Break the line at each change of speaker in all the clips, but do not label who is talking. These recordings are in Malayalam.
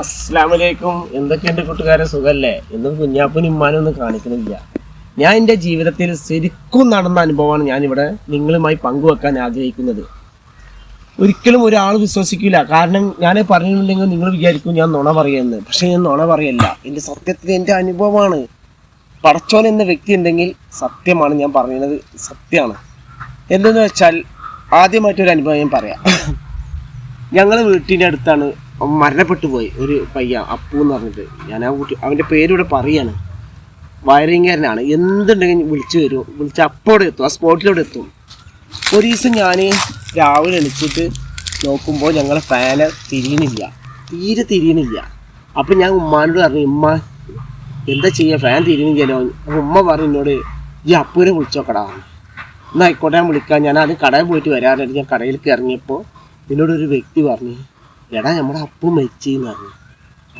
അസ്സാമലൈക്കും എന്തൊക്കെയുണ്ട് കൂട്ടുകാരെ? സുഖല്ലേ? എന്നും കുഞ്ഞാപ്പനും ഇമ്മാനും ഒന്നും കാണിക്കുന്നില്ല ഞാൻ എന്റെ ജീവിതത്തിൽ ശരിക്കും നടന്ന അനുഭവമാണ് ഞാനിവിടെ നിങ്ങളുമായി പങ്കുവെക്കാൻ ആഗ്രഹിക്കുന്നത്. ഒരിക്കലും ഒരാൾ വിശ്വസിക്കില്ല കാരണം ഞാൻ പറഞ്ഞിട്ടുണ്ടെങ്കിൽ നിങ്ങൾ വിചാരിക്കും ഞാൻ നുണ പറയുന്നത് പക്ഷേ ഞാൻ നുണ പറയല്ല. എന്റെ സത്യത്തിൽ എന്റെ അനുഭവമാണ്. പടച്ചോൻ എന്ന വ്യക്തി ഉണ്ടെങ്കിൽ സത്യമാണ് ഞാൻ പറയുന്നത് സത്യമാണ്. എന്തെന്ന് വെച്ചാൽ ആദ്യമായിട്ടൊരു അനുഭവം ഞാൻ പറയാം. ഞങ്ങളെ വീട്ടിന്റെ അടുത്താണ് മരണപ്പെട്ടു പോയി. ഒരു പയ്യ അപ്പു എന്ന് പറഞ്ഞിട്ട്. ഞാൻ ആ കുട്ടി അവന്റെ പേരിവിടെ പറയാണ്. വയറിങ്ങാരനാണ്. എന്തുണ്ടെങ്കിൽ വിളിച്ചു വരും. വിളിച്ച് അപ്പോടെ എത്തും. ആ സ്പോട്ടിലൂടെ എത്തും. ഒരു ദിവസം ഞാൻ രാവിലെ എണിച്ചിട്ട് നോക്കുമ്പോൾ ഞങ്ങളെ ഫാന് തിരിയണില്ല. തീരെ തിരിയണില്ല. അപ്പം ഞാൻ ഉമ്മാനോട് പറഞ്ഞു ഉമ്മ എന്താ ചെയ്യുക ഫാൻ തിരിയണില്ലല്ലോ. ഉമ്മ പറഞ്ഞു എന്നോട് ഈ അപ്പൂനെ വിളിച്ചോക്കടാ. എന്നാൽ ആയിക്കോട്ടെ ഞാൻ വിളിക്കാം. ഞാൻ ആദ്യം കടയിൽ പോയിട്ട് വരാറുണ്ട് ഞാൻ കടയിലേക്ക് ഇറങ്ങിയപ്പോൾ എന്നോടൊരു വ്യക്തി പറഞ്ഞു എടാ നമ്മുടെ അപ്പു മരിച്ചെന്ന് പറഞ്ഞു.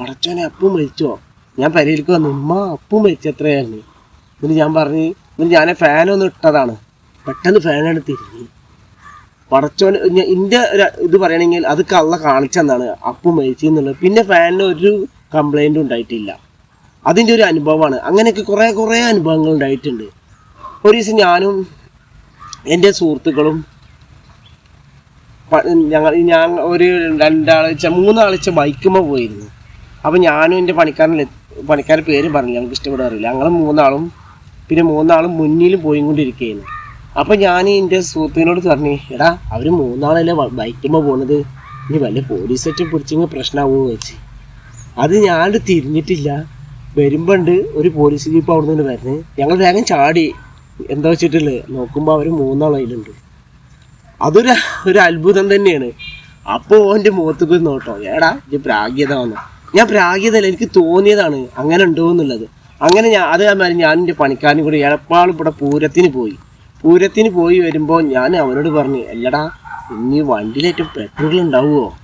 പടച്ചോനെ അപ്പു മരിച്ചോ? ഞാൻ പരിഹരിക്കു വന്നു. ഉമ്മ അപ്പു മരിച്ചെത്രയായിരുന്നു എന്നിട്ട് ഞാൻ പറഞ്ഞു എന്നിട്ട് ഞാൻ ഒന്ന് ഇട്ടതാണ്. പെട്ടെന്ന് ഫാൻ എടുത്തിരുന്നു പടച്ചോൻ എന്റെ ഇത് പറയണമെങ്കിൽ അത് കള്ള കാണിച്ചെന്നാണ് അപ്പു മരിച്ചെന്നുള്ളത്. പിന്നെ ഫാനിന് ഒരു കംപ്ലൈന്റും ഉണ്ടായിട്ടില്ല. അതിന്റെ ഒരു അനുഭവമാണ്. അങ്ങനെയൊക്കെ കുറേ കുറേ അനുഭവങ്ങൾ ഉണ്ടായിട്ടുണ്ട്. ഒരു ദിവസം ഞാനും എന്റെ സുഹൃത്തുക്കളും ഞങ്ങൾ ഞാൻ ഒരു രണ്ടാഴ്ച മൂന്നാഴ്ച ബൈക്കുമ്പോൾ പോയിരുന്നു. അപ്പോൾ ഞാനും എന്റെ പണിക്കാരൻ പേര് പറഞ്ഞു ഞങ്ങൾക്ക് ഇഷ്ടപ്പെടാറില്ല ഞങ്ങൾ മൂന്നാളും പിന്നെ മൂന്നാളും മുന്നിലും പോയിക്കൊണ്ടിരിക്കുകയായിരുന്നു അപ്പോൾ ഞാൻ എന്റെ സുഹൃത്തിനോട് പറഞ്ഞു എടാ അവർ മൂന്നാളല്ലേ ബൈക്കുമ്പോൾ പോണത്? ഇനി വല്ല പോലീസ് സെറ്റ് പിടിച്ചെങ്കിൽ പ്രശ്നമാവുമോ വെച്ച്. അത് ഞാൻ തിരിഞ്ഞിട്ടില്ല. വരുമ്പോണ്ട് ഒരു പോലീസ് ജീപ്പ് അവിടെ നിന്ന് വരുന്നത് ഞങ്ങൾ വേഗം ചാടി. എന്താ വെച്ചിട്ടുള്ളത്? നോക്കുമ്പോൾ അവർ മൂന്നാളും അതിലുണ്ട്. അതൊരു ഒരു അത്ഭുതം തന്നെയാണ്. അപ്പോൾ ഓന്റെ മുഖത്തേക്ക് നോട്ടോ. ഏടാ ഇത് പ്രാഗ്യത വന്നു ഞാൻ പ്രാഗ്യതല്ല എനിക്ക് തോന്നിയതാണ്. അങ്ങനെ ഉണ്ടോ എന്നുള്ളത്. അങ്ങനെ ഞാൻ അത് കാരണം ഞാൻ എന്റെ പണിക്കാരനും കൂടി എളപ്പാളും ഇവിടെ പൂരത്തിന് പോയി. പൂരത്തിന് പോയി വരുമ്പോൾ ഞാൻ അവനോട് പറഞ്ഞു അല്ലടാ ഇനി വണ്ടിയിലേറ്റവും പെട്രോൾ ഉണ്ടാവുമോ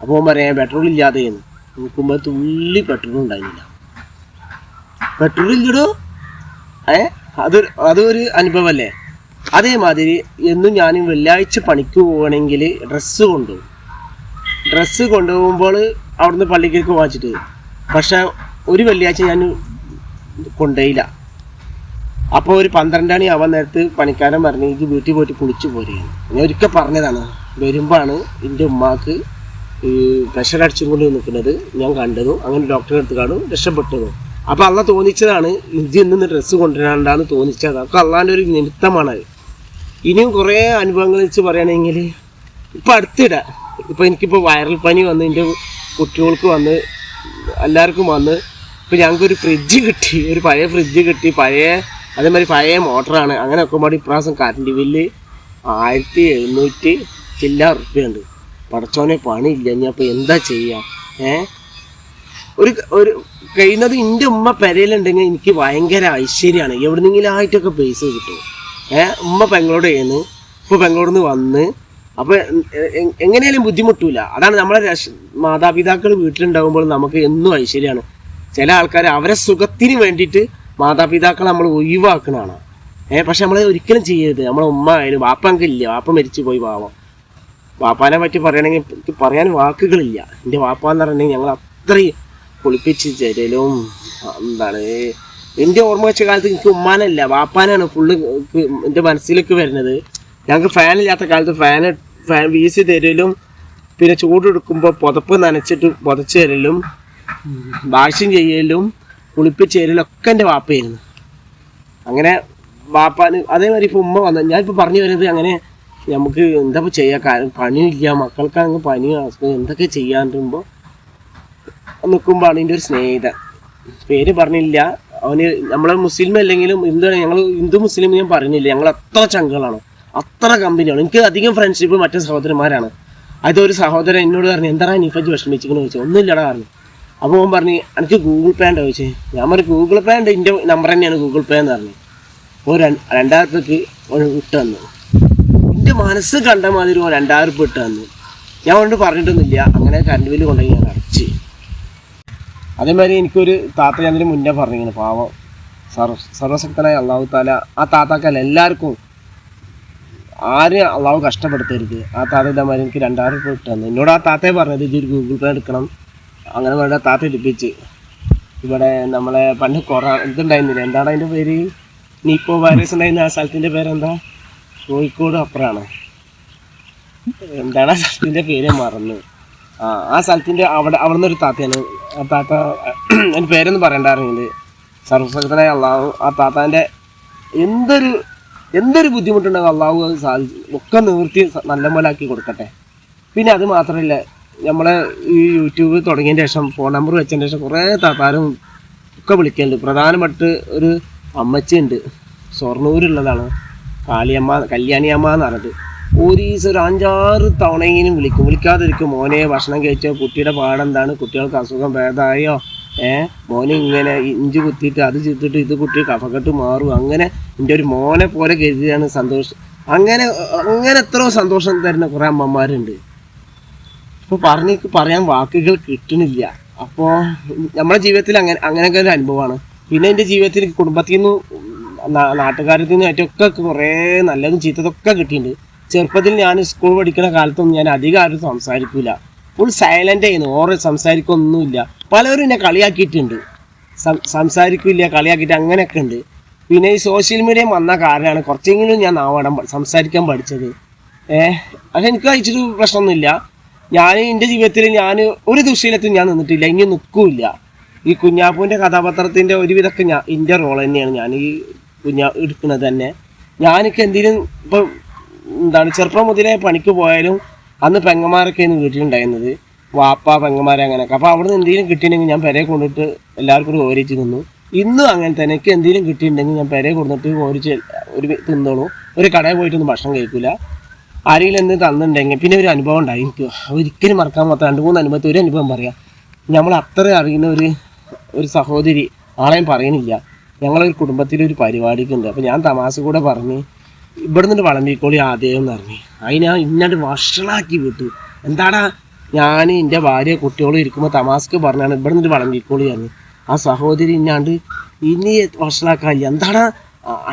അപ്പോൾ പറയാം പെട്രോൾ ഇല്ലാതെയെന്ന് നോക്കുമ്പോൾ തുള്ളി പെട്രോൾ ഉണ്ടായിരുന്നില്ല. പെട്രോൾ ഇല്ലടോ? ഏ? അതൊരു അതൊരു അനുഭവമല്ലേ അതേമാതിരി എന്നും ഞാൻ വെള്ളിയാഴ്ച പണിക്ക് പോവുകയാണെങ്കിൽ ഡ്രസ്സ് കൊണ്ടുപോകും. ഡ്രസ്സ് കൊണ്ടുപോകുമ്പോൾ അവിടുന്ന് പള്ളിക്കേക്ക് വാങ്ങിച്ചിട്ട് പക്ഷെ ഒരു വെള്ളിയാഴ്ച ഞാൻ കൊണ്ടുപോയില്ല. അപ്പോൾ ഒരു പന്ത്രണ്ട് മണി ആവാൻ നേരത്ത് പണിക്കാരൻ പറഞ്ഞു എനിക്ക് വീട്ടിൽ പോയിട്ട് കുളിച്ചു പോരുകയാണ് ഞാൻ ഒരിക്കൽ പറഞ്ഞതാണ് വരുമ്പോഴാണ് എന്റെ ഉമ്മാക്ക് ഈ പ്രഷർ അടിച്ചും കൊണ്ട് നിൽക്കുന്നത്. ഞാൻ കണ്ടതും അങ്ങനെ ഡോക്ടറെ അടുത്ത് കാണും രക്ഷപ്പെട്ടതും. അപ്പോൾ അള്ള തോന്നിച്ചതാണ് ഇജ്ജ് ഇന്ന് ഡ്രസ്സ് കൊണ്ടുവരാണ്ടാന്ന് തോന്നിച്ചത് അപ്പോൾ അള്ളാന്റെ ഒരു നിമിത്തമാണ് ഇനിയും കുറേ അനുഭവങ്ങൾ വെച്ച് പറയുകയാണെങ്കിൽ ഇപ്പം അടുത്തിടെ. ഇപ്പം എനിക്കിപ്പോൾ വൈറൽ പനി വന്ന് എന്റെ കുട്ടികൾക്ക് വന്ന് എല്ലാവർക്കും വന്ന് ഇപ്പം ഞങ്ങൾക്കൊരു ഫ്രിഡ്ജ് കിട്ടി. ഒരു പഴയ ഫ്രിഡ്ജ് കിട്ടി. പഴയ അതേമാതിരി പഴയ മോട്ടറാണ് അങ്ങനെ ഒക്കെ പാടി ഇപ്രാവശ്യം കറണ്ട് ബില്ല് ആയിരത്തി എഴുന്നൂറ്റി ചില്ലാ ഉറുപ്പ്യുണ്ട് പടച്ചോനെ പണിയില്ല. ഞാൻ അപ്പോൾ എന്താ ചെയ്യുക ഏ? ഒരു ഒരു കഴിയുന്നത് എന്റെ ഉമ്മ പെരയിലുണ്ടെങ്കിൽ എനിക്ക് ഭയങ്കര ഐശ്വര്യമാണ്. എവിടെന്നെങ്കിലും ആയിട്ടൊക്കെ പൈസ കിട്ടും. ഏഹ് ഉമ്മ പെങ്ങളോട് ചെയ്യുന്നു ഉപ്പ പെങ്ങളോട് നിന്ന് വന്ന് അപ്പോൾ എങ്ങനെയാലും ബുദ്ധിമുട്ടില്ല അതാണ് നമ്മളെ മാതാപിതാക്കൾ വീട്ടിലുണ്ടാകുമ്പോൾ നമുക്ക് എന്നും ഐശ്വര്യമാണ് ചില ആൾക്കാർ അവരെ സുഖത്തിന് വേണ്ടിയിട്ട് മാതാപിതാക്കൾ നമ്മൾ ഒഴിവാക്കണതാണ് ഏഹ് പക്ഷെ നമ്മൾ ഒരിക്കലും ചെയ്യരുത്. നമ്മളെ ഉമ്മ ആയാലും വാപ്പ ഇല്ല വാപ്പ മരിച്ചു പോയി പാവം. വാപ്പാനെ പറ്റി പറയണമെങ്കിൽ എനിക്ക് പറയാൻ വാക്കുകളില്ല. എന്റെ വാപ്പ എന്ന് പറഞ്ഞിട്ടുണ്ടെങ്കിൽ ഞങ്ങൾ അത്രയും കുളിപ്പിച്ച് ചെരലും എന്താണ് എന്റെ ഓർമ്മ വെച്ച കാലത്ത് എനിക്ക് ഉമ്മാനല്ല വാപ്പാനാണ് ഫുള്ള് എന്റെ മനസ്സിലേക്ക് വരുന്നത്. ഞങ്ങൾക്ക് ഫാനില്ലാത്ത കാലത്ത് ഫാൻ ഫാൻ വീശി തരലും പിന്നെ ചൂടെടുക്കുമ്പോൾ പുതപ്പ് നനച്ചിട്ട് പുതച്ച് തരലും വാഷിങ് ചെയ്യലും കുളിപ്പിച്ച് തരലും ഒക്കെ എന്റെ വാപ്പയായിരുന്നു. അങ്ങനെ വാപ്പാന് അതേമാതിരി ഇപ്പോൾ ഉമ്മ വന്ന. ഞാനിപ്പോൾ പറഞ്ഞു വരുന്നത് അങ്ങനെ നമുക്ക് എന്താ ഇപ്പോൾ ചെയ്യുക കാരണം പണിയില്ല മക്കൾക്കാണെങ്കിൽ പനി എന്തൊക്കെ ചെയ്യാൻ നിൽക്കുമ്പോൾ നിൽക്കുമ്പോൾ എന്റെ ഒരു സ്നേഹിതൻ. പേര് പറഞ്ഞില്ല. അവന് നമ്മളെ മുസ്ലിം അല്ലെങ്കിലും എന്താണ് ഞങ്ങൾ ഹിന്ദു മുസ്ലിം ഞാൻ പറഞ്ഞില്ല ഞങ്ങൾ അത്ര ചങ്കുകളാണ് അത്ര കമ്പനിയാണ്. എനിക്ക് അധികം ഫ്രണ്ട്ഷിപ്പ് മറ്റേ സഹോദരന്മാരാണ്. അതൊരു സഹോദരൻ എന്നോട് പറഞ്ഞു എന്താ നിഫജ് വിഷമിച്ചിരിക്കുന്നു ചോദിച്ചു. ഒന്നുമില്ലടാ പറഞ്ഞു. അപ്പോൾ അവൻ പറഞ്ഞു എനിക്ക് ഗൂഗിൾ പേ ഉണ്ടോ ചോദിച്ചേ. ഞാൻ പറഞ്ഞു ഗൂഗിൾ പേ ഉണ്ട് എന്റെ നമ്പർ തന്നെയാണ് ഗൂഗിൾ പേ എന്ന് പറഞ്ഞു. അപ്പോൾ റുപ്യക്ക് ഇട്ട് തന്നു. എന്റെ മനസ്സ് കണ്ട മാതിരി ഓ രണ്ടായിരം റുപ്യ ഇട്ട് തന്നു. ഞാൻ കൊണ്ട് പറഞ്ഞിട്ടൊന്നുമില്ല. അങ്ങനെ കറണ്ട് ബില്ല് കൊണ്ടുപോയി അതേമാതിരി എനിക്കൊരു താത്ത ഞാൻ മുന്നേ പറഞ്ഞിങ്ങനെ പാവം. സർവ സർവശക്തനായ അള്ളാഹു താല. ആ താത്താക്കല്ല എല്ലാവർക്കും ആരും അള്ളാഹു കഷ്ടപ്പെടുത്തരുത്? ആ താത്ത ഇതേമാതിരി എനിക്ക് രണ്ടായിരം രൂപ ഇട്ട് എന്നോട് ആ താത്തയെ പറഞ്ഞത് ഇതൊരു ഗൂഗിൾ പേ എടുക്കണം. അങ്ങനെ വേണ്ട താത്ത എടുപ്പിച്ച് ഇവിടെ നമ്മളെ പണ്ട് കൊറ ഇതുണ്ടായിരുന്നില്ല? എന്താണ് അതിന്റെ പേര്? നീപ്പോ വൈറസ് ഉണ്ടായിരുന്ന ആ സ്ഥലത്തിന്റെ പേരെന്താ? കോഴിക്കോട് അപ്പുറമാണ് എന്താണ് ആ സ്ഥലത്തിന്റെ പേര് മറന്നു. ആ ആ സ്ഥലത്തിന്റെ അവിടെ അവിടെ നിന്നൊരു താത്തയാണ് താത്ത എന്റെ പേരൊന്നും പറയണ്ടായിരുന്നെങ്കിൽ സർവസകതനായ അള്ളാഹു ആ താത്താന്റെ എന്തൊരു എന്തൊരു ബുദ്ധിമുട്ടുണ്ടെങ്കിൽ അള്ളാഹു അത് സാധിച്ചു. ഒക്കെ നിവൃത്തി സ- നല്ല പോലെ ആക്കി കൊടുക്കട്ടെ. പിന്നെ അത് മാത്രമല്ല നമ്മളെ ഈ യൂട്യൂബ് തുടങ്ങിയതിന് ശേഷം ഫോൺ നമ്പർ വെച്ചതിന് ശേഷം കുറേ താത്താരും ഒക്കെ വിളിക്കുന്നുണ്ട് പ്രധാനപ്പെട്ട് ഒരു അമ്മച്ചിയുണ്ട്. ഷൊർണൂരുള്ളതാണ് കാളിയമ്മ കല്യാണിയമ്മ എന്ന് പറഞ്ഞിട്ട്. ദിവസം ഒരു അഞ്ചാറ് തവണയെങ്കിലും വിളിക്കും. വിളിക്കാതിരിക്കും. മോനെ ഭക്ഷണം കഴിച്ചോ കുട്ടിയുടെ പാടെന്താണ്? കുട്ടികൾക്ക് അസുഖം ഭേദമായോ? ഏ? മോനെ ഇങ്ങനെ ഇഞ്ചി കുത്തിയിട്ട് അത് ചെയ്തിട്ട് ഇത് കുട്ടി കഫക്കെട്ട് മാറും. അങ്ങനെ എന്റെ ഒരു മോനെ പോലെ കരുതിയാണ് സന്തോഷം. അങ്ങനെ അങ്ങനെ എത്രയോ സന്തോഷം തരുന്ന കുറേ അമ്മമാരുണ്ട്. ഇപ്പോൾ പറഞ്ഞ് പറയാൻ വാക്കുകൾ കിട്ടണില്ല. അപ്പോൾ നമ്മുടെ ജീവിതത്തിൽ അങ്ങനെ അങ്ങനെയൊക്കെ ഒരു അനുഭവമാണ്. പിന്നെ എന്റെ ജീവിതത്തിൽ കുടുംബത്തിൽ നിന്ന് നാട്ടുകാരത്തിൽ നിന്ന് ഒക്കെ കുറേ നല്ലതും ചീത്തതൊക്കെ കിട്ടിയിട്ടുണ്ട്. ചെറുപ്പത്തിൽ ഞാൻ സ്കൂൾ പഠിക്കുന്ന കാലത്തൊന്നും ഞാൻ അധികം ആരും സംസാരിക്കില്ല ഫുൾ സൈലന്റ് ആയിരുന്നു. ഓറെ സംസാരിക്കൊന്നുമില്ല. പലരും എന്നെ കളിയാക്കിയിട്ടുണ്ട്. സംസാരിക്കില്ല കളിയാക്കിയിട്ട് അങ്ങനെയൊക്കെ ഉണ്ട്. പിന്നെ ഈ സോഷ്യൽ മീഡിയ വന്ന കാരണമാണ് കുറച്ചെങ്കിലും ഞാൻ നാവടം സംസാരിക്കാൻ പഠിച്ചത്. ഏഹ് പക്ഷെ എനിക്ക് അയച്ചൊരു പ്രശ്നമൊന്നുമില്ല. ഞാൻ എന്റെ ജീവിതത്തിൽ ഞാൻ ഒരു ദുശീലത്തിൽ ഞാൻ നിന്നിട്ടില്ല. ഇനി നിൽക്കില്ല. ഈ കുഞ്ഞാപ്പൂവിന്റെ കഥാപാത്രത്തിന്റെ ഒരുവിധമൊക്കെ ഞാൻ എന്റെ റോൾ തന്നെയാണ് ഞാൻ ഈ കുഞ്ഞാ എടുക്കുന്നത് തന്നെ. ഞാനൊക്കെ എന്തെങ്കിലും ഇപ്പം എന്താണ് ചെറുപ്പം മുതലേ പണിക്ക് പോയാലും അന്ന് പെങ്ങന്മാരൊക്കെയാണ് വീട്ടിലുണ്ടായിരുന്നത്. വാപ്പ പെങ്ങന്മാരെ അങ്ങനെയൊക്കെ. അപ്പോൾ അവിടെ നിന്ന് എന്തെങ്കിലും കിട്ടിയിട്ടുണ്ടെങ്കിൽ ഞാൻ പെരയെ കൊണ്ടിട്ട് എല്ലാവർക്കും കൂടി ഓരിച്ച് നിന്നു ഇന്നും അങ്ങനെ തന്നെ എനിക്ക് എന്തെങ്കിലും കിട്ടിയിട്ടുണ്ടെങ്കിൽ ഞാൻ പെരയെ കൊണ്ടിട്ട് ഓരിച്ച് ഒരു തിന്നോളൂ. ഒരു കടയിൽ പോയിട്ടൊന്നും ഭക്ഷണം കഴിക്കില്ല ആരെങ്കിലും എന്ത് തന്നിട്ടുണ്ടെങ്കിൽ പിന്നെ ഒരു അനുഭവം ഉണ്ടായി. എനിക്ക് ഒരിക്കലും മറക്കാൻ മാത്രം രണ്ട് മൂന്ന് അനുഭവത്തിൽ ഒരു അനുഭവം പറയാം. നമ്മൾ അത്ര അറിയുന്ന ഒരു ഒരു സഹോദരി ആളെയും പറയുന്നില്ല ഞങ്ങളൊരു കുടുംബത്തിലൊരു പരിപാടിക്ക് ഉണ്ട്. അപ്പോൾ ഞാൻ തമാശ കൂടെ പറഞ്ഞ് ഇവിടെ നിന്ന് വളമ്പിക്കോളി ആദ്യം എന്ന് പറഞ്ഞു. അതിനാ ഇന്നിട്ട് വഷളാക്കി വിട്ടു. എന്താടാ? ഞാൻ എന്റെ ഭാര്യ കുട്ടികളും ഇരിക്കുമ്പോൾ തമാസ്ക്ക് പറഞ്ഞാണ് ഇവിടെ നിന്ന് വളമ്പിക്കോളി പറഞ്ഞു ആ സഹോദരി ഇന്നാണ്ട് ഇനി വഷളാക്കാനില്ല എന്താടാ?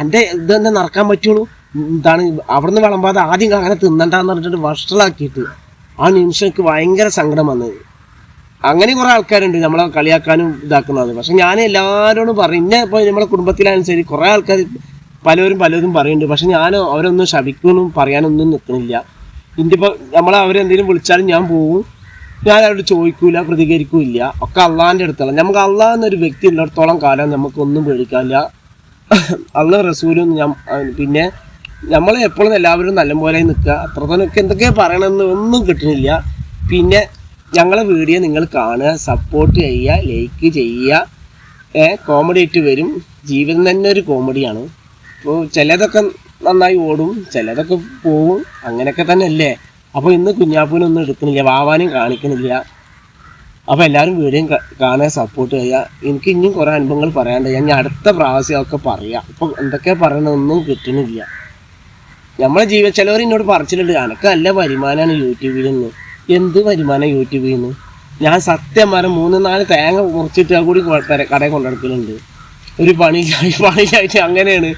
എന്റെ ഇതെന്നെ നടക്കാൻ പറ്റുള്ളൂ? എന്താണ്? അവിടുന്ന് വളമ്പാതെ ആദ്യം അങ്ങനെ തിന്നണ്ടെന്ന് പറഞ്ഞിട്ട് വഷളാക്കിയിട്ട് ആ നിമിഷം എനിക്ക് ഭയങ്കര സങ്കടം വന്നത്. അങ്ങനെ കുറെ ആൾക്കാരുണ്ട് നമ്മളെ കളിയാക്കാനും ഇതാക്കുന്നത്. പക്ഷെ ഞാൻ എല്ലാവരോടും പറയും ഇന്നെ ഇപ്പോൾ നമ്മളെ ശരി കുറെ ആൾക്കാർ പലരും പലതും പറയുന്നുണ്ട്. പക്ഷെ ഞാൻ അവരൊന്നും ശവിക്കൊന്നും പറയാനൊന്നും നിൽക്കണില്ല ഇതിന്റെ ഇപ്പോൾ നമ്മളെ അവരെന്തെങ്കിലും വിളിച്ചാലും ഞാൻ പോകും ഞാൻ അവരോട് ചോദിക്കൂല പ്രതികരിക്കൂല ഒക്കെ അള്ളാഹിന്റെ അടുത്തുള്ള നമുക്ക് അള്ളാഹ് എന്നൊരു വ്യക്തി ഉള്ളിടത്തോളം കാലം നമുക്കൊന്നും പേടിക്കാനില്ല. അള്ള റസൂലും ഞാൻ പിന്നെ നമ്മൾ എപ്പോഴും എല്ലാവരും നല്ലപോലെ നിൽക്കുക. അത്രത്തോനൊക്കെ എന്തൊക്കെയാണ് പറയണമെന്ന് ഒന്നും കിട്ടുന്നില്ല. പിന്നെ ഞങ്ങളെ വീഡിയോ നിങ്ങൾ കാണുക സപ്പോർട്ട് ചെയ്യുക ലൈക്ക് ചെയ്യുക. കോമഡി ആയിട്ട് വരും. ജീവിതം തന്നെ ഒരു കോമഡിയാണ് അപ്പോൾ ചിലതൊക്കെ നന്നായി ഓടും ചിലതൊക്കെ പോവും അങ്ങനെയൊക്കെ തന്നെ അല്ലേ അപ്പോൾ ഇന്ന് കുഞ്ഞാപ്പൂനൊന്നും എടുക്കുന്നില്ല വാവാനും കാണിക്കുന്നില്ല. അപ്പോൾ എല്ലാവരും വീഡിയോ കാണാൻ സപ്പോർട്ട് ചെയ്യുക. എനിക്ക് ഇനിയും കുറേ അനുഭവങ്ങൾ പറയാണ്ട് ഞാൻ അടുത്ത പ്രാവശ്യം ഒക്കെ പറയാം. ഇപ്പോൾ എന്തൊക്കെയാണ് പറയണതൊന്നും കിട്ടുന്നില്ല. നമ്മളെ ജീവിത ചിലവർ എന്നോട് പറിച്ചിട്ടുണ്ട് എനിക്ക് നല്ല വരുമാനമാണ് യൂട്യൂബിൽ നിന്ന്. എന്ത് വരുമാനം യൂട്യൂബിൽ നിന്ന്? ഞാൻ സത്യം പറഞ്ഞ മൂന്ന് നാല് തേങ്ങ മുറിച്ചിട്ട് കൂടി കടയിൽ കൊണ്ടെടുക്കലുണ്ട്. ഒരു പണി പണിയിലായിട്ട് അങ്ങനെയാണ്.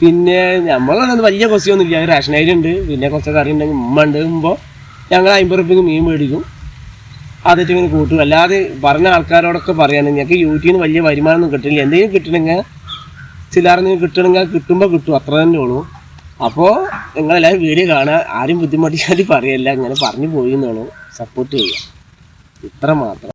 പിന്നെ നമ്മളൊന്നും വലിയ കൊസിയൊന്നും ഇല്ല റേഷൻ അരി ഉണ്ട്. പിന്നെ കുറച്ച് കറി ഉണ്ടെങ്കിൽ ഉമ്മ ഉണ്ടാകുമ്പോൾ ഞങ്ങൾ അമ്പത് റുപ്യക്ക് മീൻ മേടിക്കും. അതിട്ട് ഇങ്ങനെ കൂട്ടും. അല്ലാതെ പറഞ്ഞ ആൾക്കാരോടൊക്കെ പറയാണ് ഞങ്ങൾക്ക് യൂട്യൂബിന് വലിയ വരുമാനമൊന്നും കിട്ടില്ല. എന്തെങ്കിലും കിട്ടണമെങ്കിൽ ചിലർന്ന് കിട്ടണമെങ്കിൽ കിട്ടുമ്പോൾ കിട്ടും. അത്ര തന്നെ ഉള്ളൂ. അപ്പോൾ നിങ്ങളെല്ലാവരും വീഡിയോ കാണുക. ആരും ബുദ്ധിമുട്ടിയാലും പറയല്ല. ഇങ്ങനെ പറഞ്ഞു പോയി എന്നുള്ളൂ. സപ്പോർട്ട് ചെയ്യുക. ഇത്ര മാത്രം.